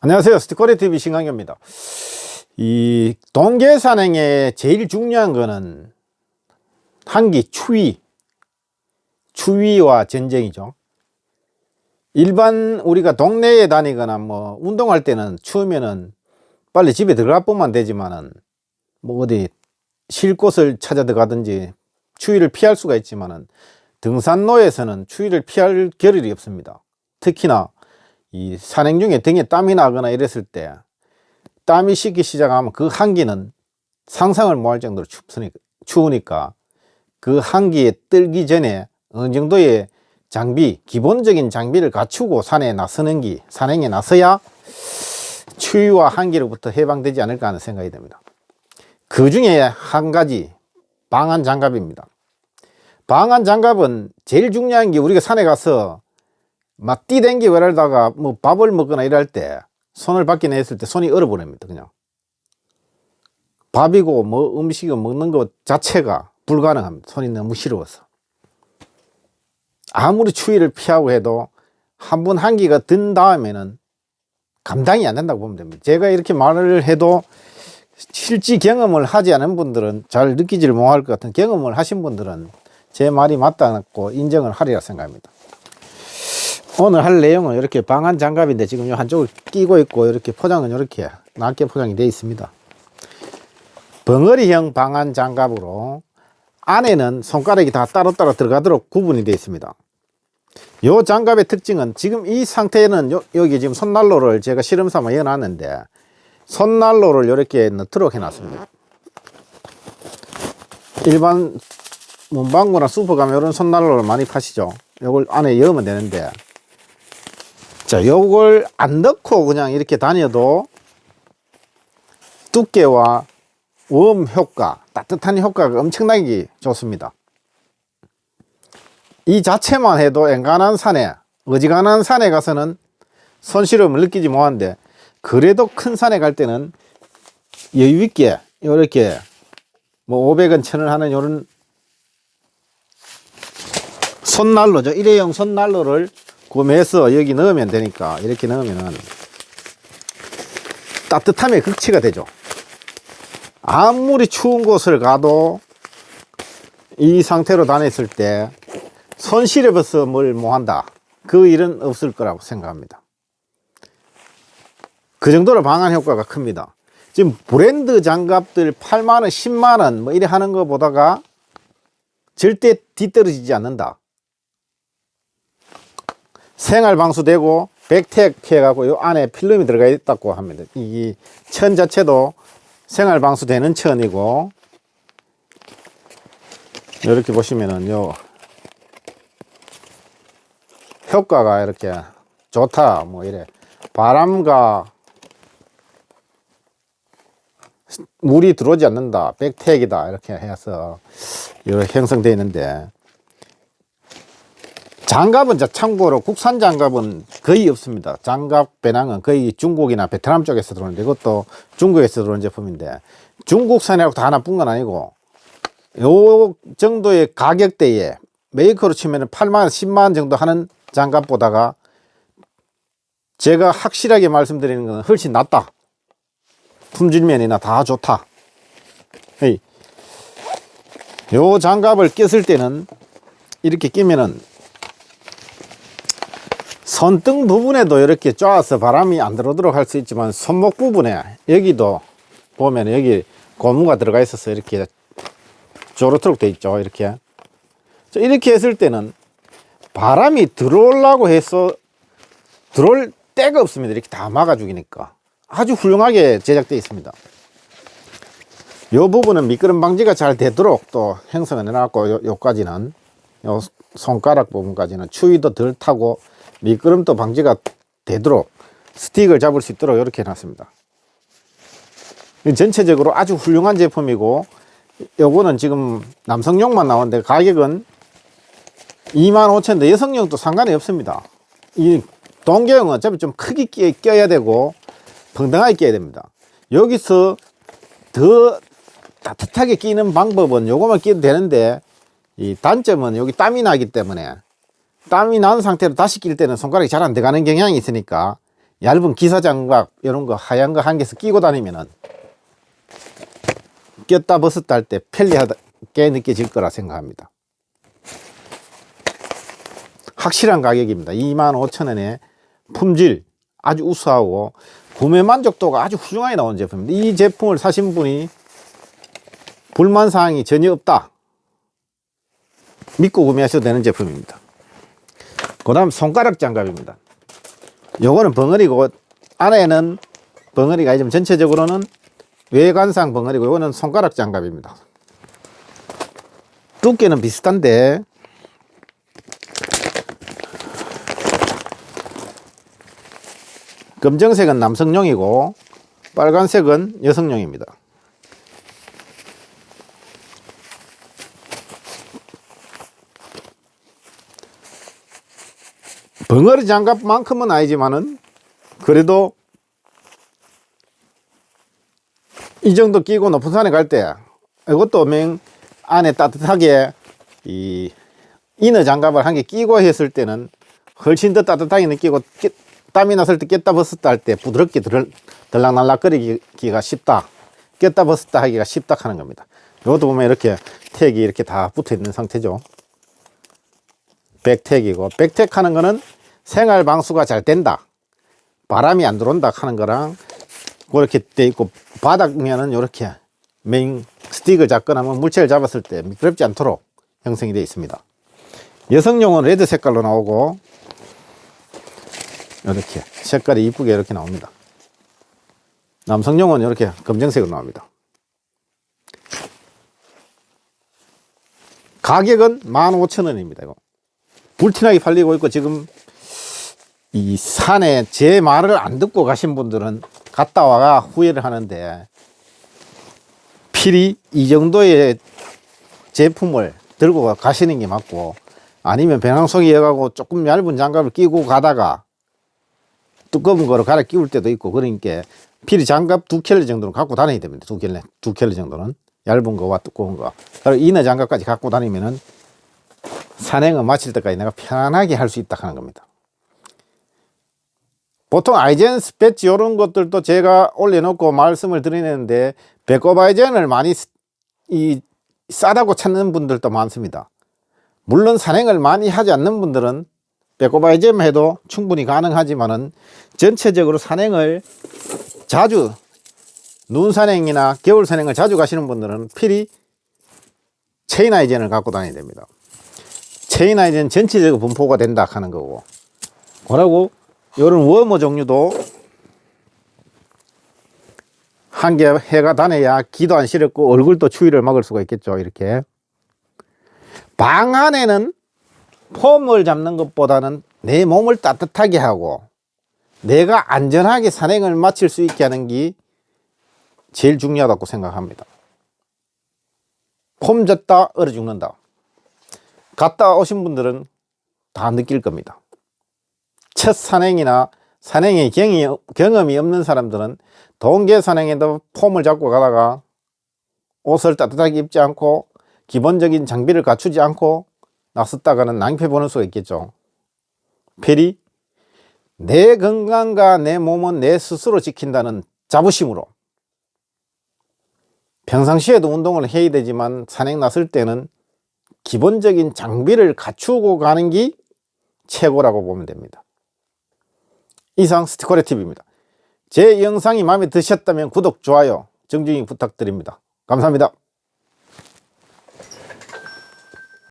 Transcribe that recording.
안녕하세요. 스티커리 TV 신강규입니다. 이 동계 산행의 제일 중요한 거는 한기 추위, 추위와 전쟁이죠. 일반 우리가 동네에 다니거나 뭐 운동할 때는 추우면은 빨리 집에 들어갈 뿐만 되지만은 뭐 어디 쉴 곳을 찾아 들어가든지 추위를 피할 수가 있지만은 등산로에서는 추위를 피할 겨를이 없습니다. 특히나 이 산행 중에 등에 땀이 나거나 이랬을 때 땀이 식기 시작하면 그 한기는 상상을 못할 정도로 춥으니, 추우니까 그 한기에 떨기 전에 어느 정도의 장비, 기본적인 장비를 갖추고 산에 나서는 기, 산행에 나서야 추위와 한기로부터 해방되지 않을까 하는 생각이 듭니다. 그 중에 한 가지 방한 장갑입니다. 방한 장갑은 제일 중요한 게 우리가 산에 가서 막 뛰댕기고 이러다가 뭐 밥을 먹거나 이럴 때 손을 밖에 냈을 때 손이 얼어버립니다 그냥. 밥이고 뭐 음식을 먹는 것 자체가 불가능합니다. 손이 너무 시려워서. 아무리 추위를 피하고 해도 한 번 한기가 든 다음에는 감당이 안 된다고 보면 됩니다. 제가 이렇게 말을 해도 실지 경험을 하지 않은 분들은 잘 느끼지를 못할 것 같은 경험을 하신 분들은 제 말이 맞다고 인정을 하리라 생각합니다 오늘 할 내용은 이렇게 방한 장갑인데 지금 요 한쪽을 끼고 있고 이렇게 포장은 이렇게 낮게 포장이 되어 있습니다. 벙어리형 방한 장갑으로 안에는 손가락이 다 따로따로 들어가도록 구분이 되어 있습니다. 요 장갑의 특징은 지금 이 상태에는 요, 여기 지금 손난로를 제가 실험 삼아 여놨는데 손난로를 이렇게 넣도록 해놨습니다. 일반 문방구나 슈퍼 가면 이런 손난로를 많이 파시죠. 요걸 안에 넣으면 되는데 자, 요걸 안 넣고 그냥 이렇게 다녀도 두께와 웜 효과, 따뜻한 효과가 엄청나게 좋습니다. 이 자체만 해도 엔간한 산에, 어지간한 산에 가서는 손시름을 느끼지 못하는데, 그래도 큰 산에 갈 때는 여유있게, 이렇게 뭐 500원, 1000원 하는 요런 손난로죠. 일회용 손난로를 구매해서 여기 넣으면 되니까 이렇게 넣으면은 따뜻함의 극치가 되죠. 아무리 추운 곳을 가도 이 상태로 다녔을 때 손실해서 뭘 못한다. 그 일은 없을 거라고 생각합니다. 그 정도로 방한 효과가 큽니다. 지금 브랜드 장갑들 8만원, 10만원 뭐 이래 하는 것보다가 절대 뒤떨어지지 않는다. 생활 방수되고 백택 해 갖고 요 안에 필름이 들어가 있다고 합니다. 이 천 자체도 생활 방수되는 천이고 이렇게 보시면은 요 효과가 이렇게 좋다 뭐 이래 바람과 물이 들어오지 않는다 백택이다 이렇게 해서 이렇게 형성되어 있는데 장갑은 자 참고로 국산 장갑은 거의 없습니다. 장갑 배낭은 거의 중국이나 베트남 쪽에서 들어오는데 이것도 중국에서 들어온 제품인데 중국산이라고 다 하나뿐 건 아니고 요 정도의 가격대에 메이커로 치면 8만 10만 정도 하는 장갑보다가 제가 확실하게 말씀드리는 건 훨씬 낫다. 품질면이나 다 좋다. 요 장갑을 꼈을 때는 이렇게 끼면은 손등 부분에도 이렇게 쪼아서 바람이 안 들어오도록 할 수 있지만 손목 부분에 여기도 보면 여기 고무가 들어가 있어서 이렇게 조르도록 돼 있죠 이렇게. 이렇게 했을 때는 바람이 들어오려고 해서 들어올 데가 없습니다 이렇게 다 막아 주기니까. 아주 훌륭하게 제작되어 있습니다. 이 부분은 미끄럼 방지가 잘 되도록 또 형성을 해놨고 요, 요까지는 요 손가락 부분까지는 추위도 덜 타고 미끄럼도 방지가 되도록 스틱을 잡을 수 있도록 이렇게 해놨습니다. 전체적으로 아주 훌륭한 제품이고 요거는 지금 남성용만 나오는데 가격은 25,000원인데 여성용도 상관이 없습니다. 이 동계형은 어차피 좀 크게 끼, 껴야 되고 평등하게 끼야 됩니다. 여기서 더 따뜻하게 끼는 방법은 요거만 끼도 되는데 이 단점은 여기 땀이 나기 때문에 땀이 난 상태로 다시 낄 때는 손가락이 잘 안 들어가는 경향이 있으니까 얇은 기사장갑 이런 거 하얀 거 한 개서 끼고 다니면은 꼈다 벗었다 할 때 편리하게 느껴질 거라 생각합니다. 확실한 가격입니다. 25,000원에 품질 아주 우수하고 구매 만족도가 아주 훌륭하게 나온 제품입니다. 이 제품을 사신 분이 불만 사항이 전혀 없다. 믿고 구매하셔도 되는 제품입니다. 그 다음 손가락 장갑입니다. 요거는 벙어리고 안에는 벙어리가 아니지만 전체적으로는 외관상 벙어리고 요거는 손가락 장갑입니다. 두께는 비슷한데 검정색은 남성용이고 빨간색은 여성용입니다. 벙어리 장갑만큼은 아니지만은 그래도 이 정도 끼고 높은 산에 갈 때 이것도 맹 안에 따뜻하게 이 이너 장갑을 한 개 끼고 했을 때는 훨씬 더 따뜻하게 느끼고 끼- 땀이 났을 때 꼈다 벗었다 할 때 부드럽게 들, 들락날락거리기가 쉽다. 꼈다 벗었다 하기가 쉽다 하는 겁니다. 이것도 보면 이렇게 택이 이렇게 다 붙어 있는 상태죠. 백택이고 백택 하는 거는 생활 방수가 잘 된다. 바람이 안 들어온다 하는 거랑 그렇게 돼 있고 바닥면은 이렇게 메인 스틱을 잡거나 뭐 물체를 잡았을 때 미끄럽지 않도록 형성이 되어 있습니다. 여성용은 레드 색깔로 나오고 이렇게 색깔이 이쁘게 이렇게 나옵니다. 남성용은 이렇게 검정색으로 나옵니다. 가격은 15,000원입니다 이거. 불티나게 팔리고 있고 지금 이 산에 제 말을 안 듣고 가신 분들은 갔다 와가 후회를 하는데 필히 이 정도의 제품을 들고 가시는 게 맞고 아니면 배낭 속에 여가고 조금 얇은 장갑을 끼고 가다가 두꺼운 거로 갈아 끼울 때도 있고 그러니까 필히 장갑 두 켤레 정도는 갖고 다녀야 됩니다. 두 켤레, 두 켤레 정도는 얇은 거와 두꺼운 거. 그리고 이너 장갑까지 갖고 다니면은 산행을 마칠 때까지 내가 편안하게 할 수 있다 하는 겁니다. 보통 아이젠 스패치 이런 것들도 제가 올려놓고 말씀을 드리는데 배꼽 아이젠을 많이 쓰- 이 싸다고 찾는 분들도 많습니다. 물론 산행을 많이 하지 않는 분들은 배꼽 아이젠 해도 충분히 가능하지만은 전체적으로 산행을 자주 눈 산행이나 겨울 산행을 자주 가시는 분들은 필히 체인 아이젠을 갖고 다녀야 됩니다. 체인 아이젠 전체적으로 분포가 된다 하는 거고 그러고 이런 워머 종류도 한 개 해가 다녀야 기도 안 시렵고 얼굴도 추위를 막을 수가 있겠죠 이렇게. 방 안에는 폼을 잡는 것보다는 내 몸을 따뜻하게 하고 내가 안전하게 산행을 마칠 수 있게 하는 게 제일 중요하다고 생각합니다. 폼 졌다 얼어 죽는다. 갔다 오신 분들은 다 느낄 겁니다 첫 산행이나 산행의 경이, 경험이 없는 사람들은 동계 산행에도 폼을 잡고 가다가 옷을 따뜻하게 입지 않고 기본적인 장비를 갖추지 않고 나섰다가는 낭패 보는 수가 있겠죠. 필히 내 건강과 내 몸은 내 스스로 지킨다는 자부심으로 평상시에도 운동을 해야 되지만 산행 났을 때는 기본적인 장비를 갖추고 가는 게 최고라고 보면 됩니다. 이상 스티커레 TV입니다. 제 영상이 마음에 드셨다면 구독, 좋아요, 정중히 부탁드립니다. 감사합니다.